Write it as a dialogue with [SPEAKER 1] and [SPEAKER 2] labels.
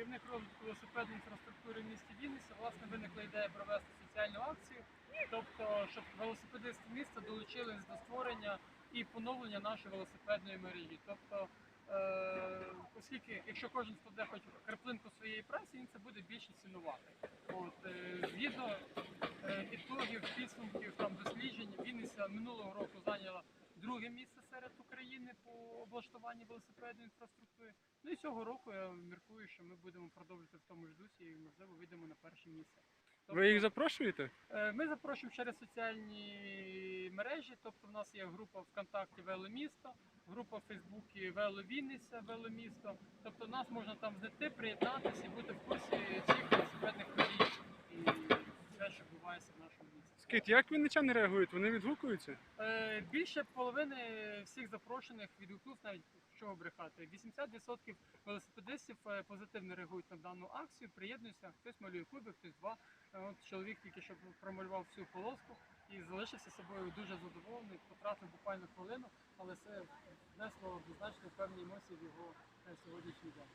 [SPEAKER 1] керівник розвитку велосипедної інфраструктури в місті Вінниця, власне, виникла ідея провести соціальну акцію, тобто, щоб велосипедисти міста долучились до створення і поновлення нашої велосипедної мережі. Тобто, е, оскільки якщо кожен складе хоч краплинку своєї праці, він це буде більше цінувати. От, е, згідно е, ітогів, підсумків там досліджень, Вінниця минулого року зайняла друге місце серед України по облаштуванні велосипедної інфраструктури. Ну і цього року я міркую, що ми будемо продовжувати в тому ж дусі і можливо вийдемо на перше місце.
[SPEAKER 2] Ви їх запрошуєте?
[SPEAKER 1] Е, Ми запрошуємо через соціальні мережі. Тобто, в нас є група ВКонтакті Веломісто, група в Фейсбуці Вело Вінниця, Веломісто. Тобто нас можна там знайти, приєднатися і бути в курсі всіх велосипедних подій і все, що відбувається в нашому місті.
[SPEAKER 2] Скажіть, як вінничани реагують? Вони відгукуються?
[SPEAKER 1] Е, Більше половини всіх запрошених відгукнувся навіть що брехати. 80% велосипедистів е, позитивно реагують на дану акцію, приєднуються. Хтось малює кубик, хтось два. Е, От чоловік тільки що промалював всю полоску і залишився собою дуже задоволений. Потратив буквально хвилину, але це внесло однозначно певні емоції в його е, сьогоднішній день.